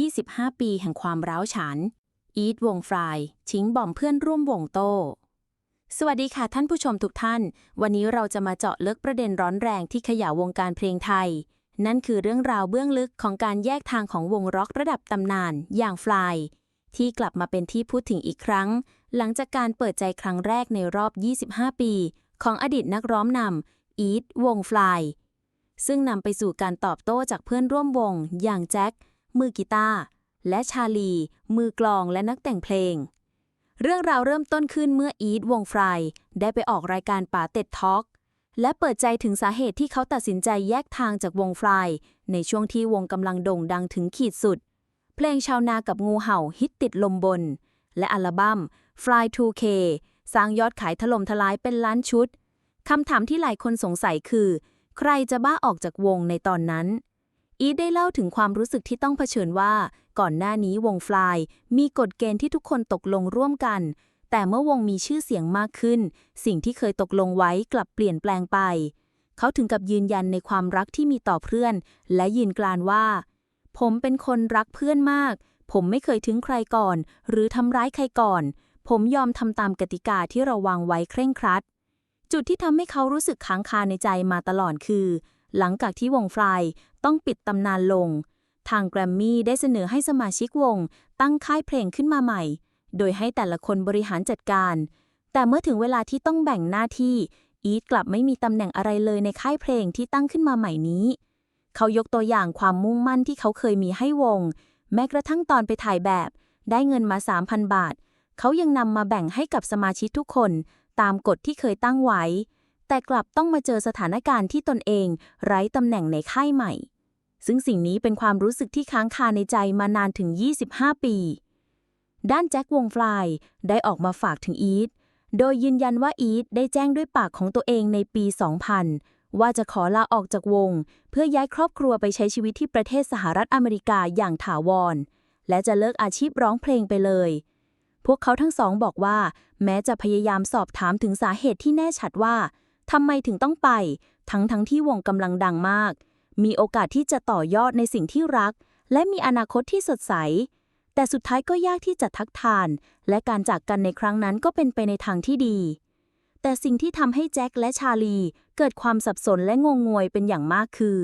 25 ปีแห่งความร้าวฉาน อีทวงฟราย ชิงบอมเพื่อนร่วมวงโต สวัสดีค่ะท่านผู้ชมทุกท่าน วันนี้เราจะมาเจาะลึกประเด็นร้อนแรงที่ขย่าวงการเพลงไทย นั่นคือเรื่องราวเบื้องลึกของการแยกทางของวงร็อกระดับตำนาน อย่างฟลาย ที่กลับมาเป็นที่พูดถึงอีกครั้ง หลังจากการเปิดใจครั้งแรกในรอบ 25 ปี ของอดีตนักร้องนำอีทวงฟลายซึ่งนำไปสู่การตอบโต้จากเพื่อนร่วมวง อย่างแจ็ค มือกีตาร์และชาลี มือกลองและนักแต่งเพลง เรื่องราวเริ่มต้นขึ้นเมื่ออีทวงฟรายได้ไปออกรายการป่าเต็ดทอกและเปิดใจถึงสาเหตุที่เขาตัดสินใจแยกทางจากวงฟรายในช่วงที่วงกำลังโด่งดังถึงขีดสุด เพลงชาวนากับงูเห่าฮิตติดลมบน และอัลบั้ม Fly 2K สร้างยอดขายถล่มทลายเป็นล้านชุด คำถามที่หลายคนสงสัยคือ ใครจะบ้าออกจากวงในตอนนั้น อีทได้เล่าถึงความรู้สึกที่ต้องเผชิญว่า ก่อนหน้านี้วงฟลายมีกฎเกณฑ์ที่ทุกคนตกลงร่วมกัน แต่เมื่อวงมีชื่อเสียงมากขึ้น สิ่งที่เคยตกลงไว้กลับเปลี่ยนแปลงไป เขาถึงกับยืนยันในความรักที่มีต่อเพื่อน และยืนกรานว่า ผมเป็นคนรักเพื่อนมาก ผมไม่เคยทิ้งใครก่อน หรือทำร้ายใครก่อน ผมยอมทำตามกติกาที่เราวางไว้เคร่งครัด จุดที่ทำให้เขารู้สึกค้างคาในใจมาตลอดคือหลังจากที่วงฟลาย ต้องปิดตำนานลง ทางแกรมมี่ได้เสนอให้สมาชิกวง ตั้งค่ายเพลงขึ้นมาใหม่ โดยให้แต่ละคนบริหารจัดการ แต่เมื่อถึงเวลาที่ต้องแบ่งหน้าที่ อีทกลับไม่มีตำแหน่งอะไรเลยในค่ายเพลงที่ตั้งขึ้นมาใหม่นี้ เขายกตัวอย่างความมุ่งมั่นที่เขาเคยมีให้วง แม้กระทั่งตอนไปถ่ายแบบ ได้เงินมา 3,000 บาท เขายังนำมาแบ่งให้กับสมาชิกทุกคน ตามกฎที่เคยตั้งไว้แต่กลับต้องมาเจอสถานการณ์ที่ตนเอง ไร้ตำแหน่งในค่ายใหม่ ซึ่งสิ่งนี้เป็นความรู้สึกที่ค้างคาในใจมานานถึง 25 ปี ด้านแจ็ควงฟลายได้ออกมาฝากถึงอีท โดยยืนยันว่าอีทได้แจ้งด้วยปากของตัวเองในปี 2000 ว่าจะขอลาออกจากวง เพื่อย้ายครอบครัวไปใช้ชีวิตที่ประเทศสหรัฐอเมริกาอย่างถาวร และจะเลิกอาชีพร้องเพลงไปเลย พวกเขาทั้งสองบอกว่า แม้จะพยายามสอบถามถึงสาเหตุที่แน่ชัดว่าทำไมถึงต้องไป ทั้งทั้งที่วงกำลังดังมาก มีโอกาสที่จะต่อยอดในสิ่งที่รัก และมีอนาคตที่สดใส แต่สุดท้ายก็ยากที่จะทักทาน และการจากกันในครั้งนั้นก็เป็นไปในทางที่ดี แต่สิ่งที่ทำให้แจ็คและชาลี เกิดความสับสนและงงงวยเป็นอย่างมากคือ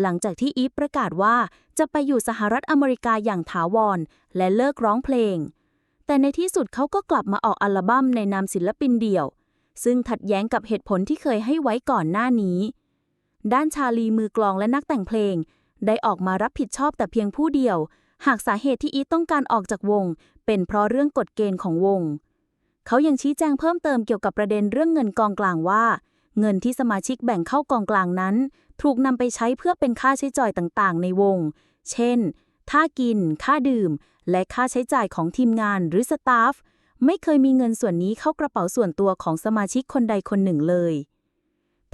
หลังจากที่อีฟประกาศว่าจะไปอยู่สหรัฐอเมริกาอย่างถาวร และเลิกร้องเพลง แต่ในที่สุดเขาก็กลับมาออกอัลบั้มในนามศิลปินเดี่ยว ซึ่งขัดแย้งกับเหตุผลที่เคยให้ไว้ก่อนหน้านี้ ด้านชาลีมือกลองและนักแต่งเพลง ได้ออกมารับผิดชอบแต่เพียงผู้เดียว หากสาเหตุที่อีทต้องการออกจากวง เป็นเพราะเรื่องกฎเกณฑ์ของวง เขายังชี้แจงเพิ่มเติมเกี่ยวกับประเด็นเรื่องเงินกองกลางว่า เงินที่สมาชิกแบ่งเข้ากองกลางนั้น ถูกนำไปใช้เพื่อเป็นค่าใช้จ่ายต่างๆ ในวง เช่นค่ากิน ค่าดื่ม และค่าใช้จ่ายของทีมงานหรือสตาฟ ไม่เคยมีเงินส่วนนี้เข้ากระเป๋าส่วนตัวของสมาชิกคนใดคนหนึ่งเลย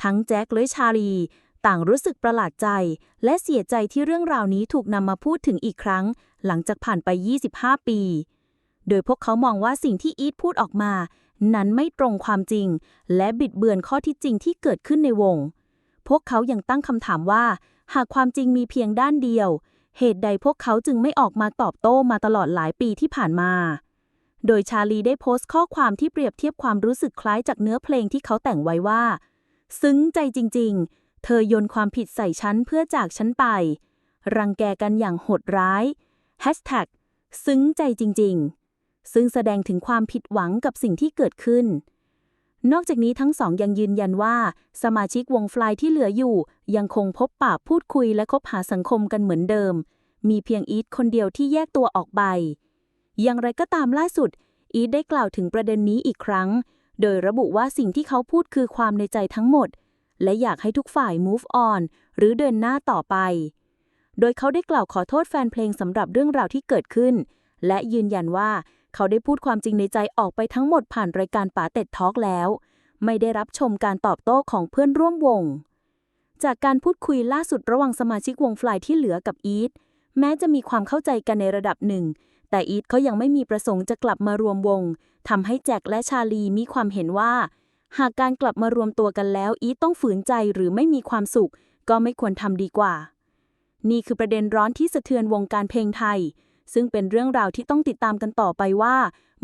ทั้งแจ็คและชาลี ต่างรู้สึกประหลาดใจ และเสียใจที่เรื่องราวนี้ถูกนำมาพูดถึงอีกครั้ง หลังจากผ่านไป 25 ปี โดยพวกเขามองว่าสิ่งที่อีทพูดออกมา นั้นไม่ตรงความจริง และบิดเบือนข้อที่จริงที่เกิดขึ้นในวง พวกเขายังตั้งคำถามว่า หากความจริงมีเพียงด้านเดียว เหตุใดพวกเขาจึงไม่ออกมาตอบโต้มาตลอดหลายปีที่ผ่านมาโดยชาลีได้โพสต์ข้อความที่เปรียบเทียบความรู้สึกคล้ายจากเนื้อเพลงที่เขาแต่งไว้ว่า ซึ้งใจจริง ๆ เธอโยนความผิดใส่ฉันเพื่อจากฉันไป รังแกกันอย่างโหดร้าย Hashtag ซึ้งใจจริง ๆ ซึ่งแสดงถึงความผิดหวังกับสิ่งที่เกิดขึ้น นอกจากนี้ทั้งสองยังยืนยันว่า สมาชิกวงฟลายที่เหลืออยู่ ยังคงพบปะพูดคุยและคบหาสังคมกันเหมือนเดิม มีเพียงอีทคนเดียวที่แยกตัวออกไป อย่างไรก็ตามล่าสุด อีทได้กล่าวถึงประเด็นนี้อีกครั้ง โดยระบุว่าสิ่งที่เขาพูดคือความในใจทั้งหมด และอยากให้ทุกฝ่าย move on หรือเดินหน้าต่อไป โดยเขาได้กล่าวขอโทษแฟนเพลงสำหรับเรื่องราวที่เกิดขึ้น และยืนยันว่าเขาได้พูดความจริงในใจออกไปทั้งหมดผ่านรายการป๋าเต็ดทอล์กแล้ว ไม่ได้รับชมการตอบโต้ของเพื่อนร่วมวง จากการพูดคุยล่าสุดระหว่างสมาชิกวงฟลายที่เหลือกับอีทแม้จะมีความเข้าใจกันในระดับหนึ่ง แต่อีทเขายังไม่มีประสงค์จะกลับมารวมวงทำให้แจ็คและชาลีมีความเห็นว่า หากการกลับมารวมตัวกันแล้ว อีทต้องฝืนใจหรือไม่มีความสุข ก็ไม่ควรทำดีกว่า นี่คือประเด็นร้อนที่สะเทือนวงการเพลงไทย ซึ่งเป็นเรื่องราวที่ต้องติดตามกันต่อไปว่า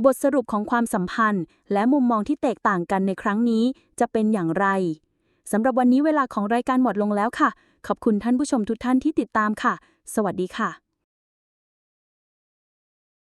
บทสรุปของความสัมพันธ์ และมุมมองที่แตกต่างกันในครั้งนี้จะเป็นอย่างไรสำหรับวันนี้เวลาของรายการหมดลงแล้วค่ะ ขอบคุณท่านผู้ชมทุกท่านที่ติดตามค่ะ สวัสดีค่ะ